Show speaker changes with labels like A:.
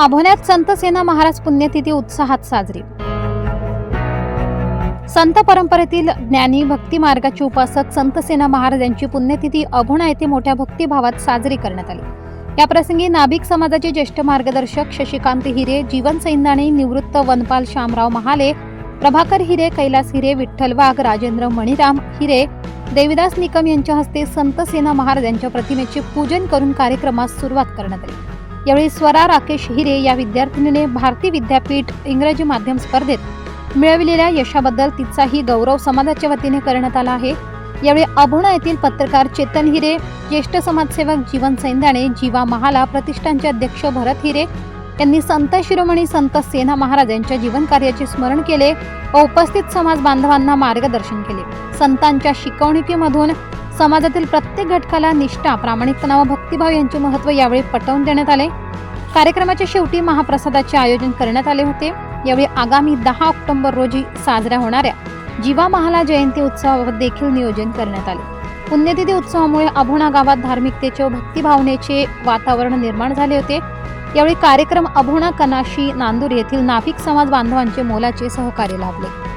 A: आभोण्यात संत सेना महाराज पुण्यतिथी उत्साहात साजरी. संत परंपरेतील ज्ञानी भक्ती मार्गाचे उपासक संत सेना महाराज यांची पुण्यतिथी अभोणा येथे मोठ्या भक्तिभावात साजरी करण्यात आली. या प्रसंगी नाभिक समाजाचे ज्येष्ठ मार्गदर्शक शशिकांत हिरे जीवन सैंदाणे निवृत्त वनपाल शामराव महाले प्रभाकर हिरे कैलास हिरे विठ्ठल वाघ राजेंद्र मणिराम हिरे देविदास निकम यांच्या हस्ते संत सेना महाराज यांच्या प्रतिमेचे पूजन करून कार्यक्रमास सुरुवात करण्यात आली. यावेळी स्वरा राकेश हिरे या विद्यार्थिनीने भारती विद्यापीठ इंग्रजी माध्यम स्पर्धेत मिळविलेल्या यशाबद्दल तिचाही गौरव समाजाच्या वतीने करण्यात आला आहे. यावेळी अभुणा येथील पत्रकार चेतन हिरे ज्येष्ठ समाजसेवक जीवन सैंदाणे जीवा महाला प्रतिष्ठानचे अध्यक्ष भरत हिरे यांनी संत शिरोमणी संत सेना महाराज यांच्या जीवन कार्याचे स्मरण केले व उपस्थित समाज बांधवांना मार्गदर्शन केले. संतांच्या शिकवणुकीमधून समाजातील प्रत्येक घटकाला निष्ठा प्रामाणिकपणा व भक्तिभाव यांचे महत्त्व यावेळी पटवून देण्यात आले. कार्यक्रमाच्या शेवटी महाप्रसादाचे आयोजन करण्यात आले होते. यावेळी आगामी दहा ऑक्टोबर रोजी साजऱ्या होणाऱ्या जीवा महाला जयंती उत्सवावर देखील नियोजन करण्यात आले. पुण्यतिथी उत्सवामुळे अभोणा गावात धार्मिकतेचे व भक्तिभावनेचे वातावरण निर्माण झाले होते. यावेळी कार्यक्रम अभोणा कनाशी नांदूर येथील नाभिक समाज बांधवांचे मोलाचे सहकार्य लाभले.